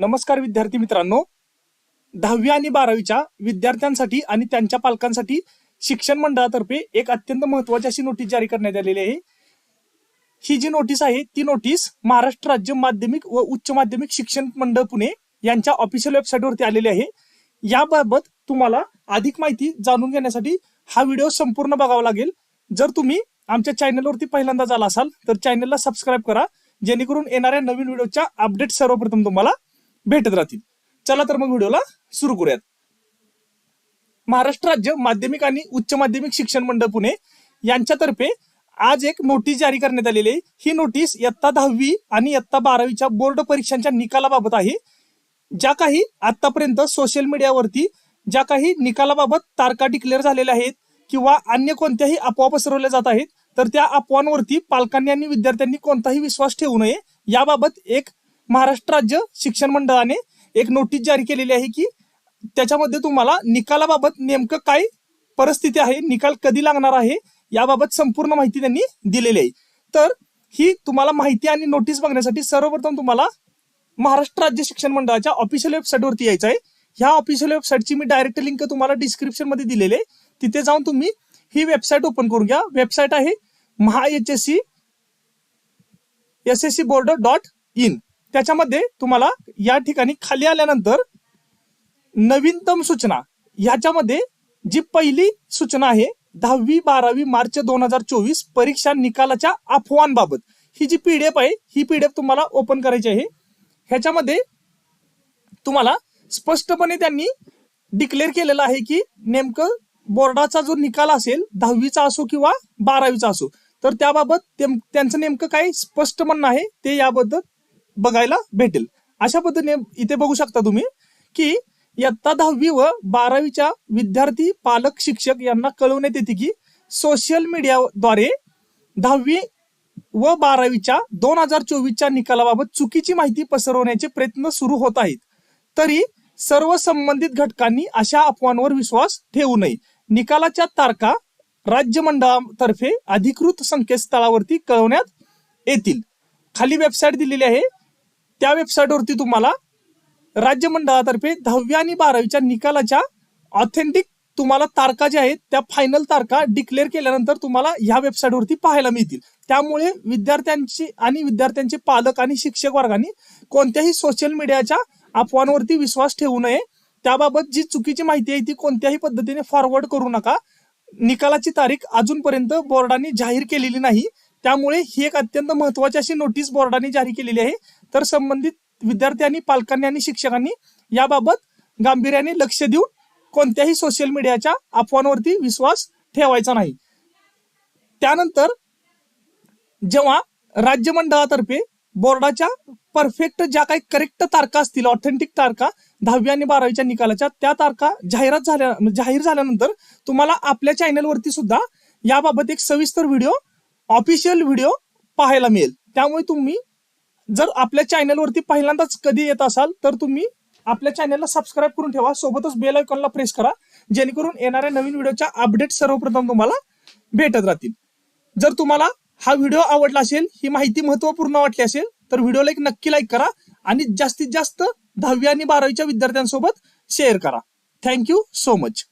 नमस्कार विद्यार्थी मित्रांनो. दहावी आणि बारावीच्या विद्यार्थ्यांसाठी आणि त्यांच्या पालकांसाठी शिक्षण मंडळातर्फे एक अत्यंत महत्वाची अशी नोटीस जारी करण्यात आलेली आहे. ही जी नोटीस आहे ती नोटीस महाराष्ट्र राज्य माध्यमिक व उच्च माध्यमिक शिक्षण मंडळ पुणे यांच्या ऑफिशियल वेबसाईटवरती आलेली आहे. याबाबत तुम्हाला अधिक माहिती जाणून घेण्यासाठी हा व्हिडिओ संपूर्ण बघावा लागेल. जर तुम्ही आमच्या चॅनलवरती पहिल्यांदा झाला असाल तर चॅनलला सबस्क्राईब करा जेणेकरून येणाऱ्या नवीन व्हिडिओच्या अपडेट सर्वप्रथम तुम्हाला भेटत राहतील. चला तर मग व्हिडिओला सुरू करूयात. महाराष्ट्र राज्य माध्यमिक आणि उच्च माध्यमिक शिक्षण मंडळ पुणे यांच्यातर्फे आज एक नोटीस जारी करण्यात आलेली आहे. ही नोटीस इयत्ता दहावी आणि इयत्ता बारावीच्या बोर्ड परीक्षांच्या निकालाबाबत आहे. ज्या काही आतापर्यंत सोशल मीडियावरती ज्या काही निकालाबाबत तारखा डिक्लेअर झालेल्या आहेत किंवा अन्य कोणत्याही अफवा पसरवल्या जात आहेत तर त्या अफवांवरती पालकांनी आणि विद्यार्थ्यांनी कोणताही विश्वास ठेवू नये. याबाबत एक महाराष्ट्र राज्य शिक्षण मंडळाने एक नोटीस जारी केलेली आहे की त्याच्यामध्ये तुम्हाला निकालाबाबत नेमकं काय परिस्थिती आहे निकाल कधी लागणार आहे याबाबत संपूर्ण माहिती त्यांनी दिलेली आहे. तर ही तुम्हाला माहिती आणि नोटीस बघण्यासाठी सर्वप्रथम तुम्हाला महाराष्ट्र राज्य शिक्षण मंडळाच्या ऑफिशियल वेबसाईटवरती यायचं आहे. ह्या ऑफिशियल वेबसाईटची मी डायरेक्ट लिंक तुम्हाला डिस्क्रिप्शनमध्ये दिलेली आहे. तिथे जाऊन तुम्ही ही वेबसाईट ओपन करून घ्या. वेबसाईट आहे Maha H S C S S C board dot in त्याच्यामध्ये तुम्हाला या ठिकाणी खाली आल्यानंतर नवीनतम सूचना. ह्याच्यामध्ये जी पहिली सूचना आहे दहावी बारावी मार्च दोन हजार चोवीस परीक्षा निकालाच्या अफवांबाबत. ही जी पीडीएफ आहे ही पीडीएफ तुम्हाला ओपन करायची आहे. ह्याच्यामध्ये तुम्हाला स्पष्टपणे त्यांनी डिक्लेअर केलेलं आहे की नेमकं बोर्डाचा जो निकाल असेल दहावीचा असो किंवा बारावीचा असो तर त्याबाबत त्यांचं नेमकं काय स्पष्ट म्हणणं आहे ते याबद्दल बघायला भेटेल. अशा पद्धतीने इथे बघू शकता तुम्ही की इयत्ता दहावी व बारावीच्या विद्यार्थी पालक शिक्षक यांना कळवण्यात येते की सोशल मीडियाद्वारे दहावी व बारावीच्या दोन हजार चोवीसच्या निकालाबाबत चुकीची माहिती पसरवण्याचे प्रयत्न सुरू होत आहेत. तरी सर्व संबंधित घटकांनी अशा अफवांवर विश्वास ठेवू नये. निकालाच्या तारखा राज्य मंडळातर्फे अधिकृत संकेतस्थळावरती कळवण्यात येतील. खाली वेबसाईट दिलेली आहे. त्या वेबसाईटवरती तुम्हाला राज्य मंडळातर्फे दहावी आणि बारावीच्या निकालाच्या ऑथेंटिक तुम्हाला तारखा ज्या आहेत त्या फायनल तारखा डिक्लेअर केल्यानंतर तुम्हाला ह्या वेबसाईटवरती पाहायला मिळतील. त्यामुळे विद्यार्थ्यांची आणि विद्यार्थ्यांचे पालक आणि शिक्षक वर्गांनी कोणत्याही सोशल मीडियाच्या अफवांवरती विश्वास ठेवू नये. त्याबाबत जी चुकीची माहिती आहे ती कोणत्याही पद्धतीने फॉरवर्ड करू नका. निकालाची तारीख अजूनपर्यंत बोर्डाने जाहीर केलेली नाही. त्यामुळे ही एक अत्यंत महत्वाची अशी नोटीस बोर्डाने जारी केलेली आहे. तर संबंधित विद्यार्थ्यांनी पालकांनी आणि शिक्षकांनी याबाबत गांभीर्याने लक्ष देऊन कोणत्याही सोशल मीडियाच्या अफवांवरती विश्वास ठेवायचा नाही. त्यानंतर जेव्हा राज्य मंडळातर्फे बोर्डाच्या परफेक्ट ज्या काही करेक्ट तारखा असतील ऑथेंटिक तारखा दहावी आणि बारावीच्या निकालाच्या त्या तारखा जाहिरात झाल्या जाहीर झाल्यानंतर तुम्हाला आपल्या चॅनलवरती सुद्धा याबाबत एक सविस्तर व्हिडिओ ऑफिशियल व्हिडिओ पाहायला मिळेल. त्यामुळे तुम्ही जर आपल्या चॅनलवरती पहिल्यांदाच कधी येत असाल तर तुम्ही आपल्या चॅनलला सबस्क्राईब करून ठेवा. सोबतच बेल आयकॉनला प्रेस करा. जेणेकरून येणाऱ्या नवीन व्हिडिओच्या अपडेट सर्वप्रथम तुम्हाला भेटत राहतील. जर तुम्हाला हा व्हिडिओ आवडला असेल ही माहिती महत्त्वपूर्ण वाटली असेल तर व्हिडिओला एक नक्की लाईक करा आणि जास्तीत जास्त दहावी आणि बारावीच्या विद्यार्थ्यांसोबत शेअर करा. Thank you so much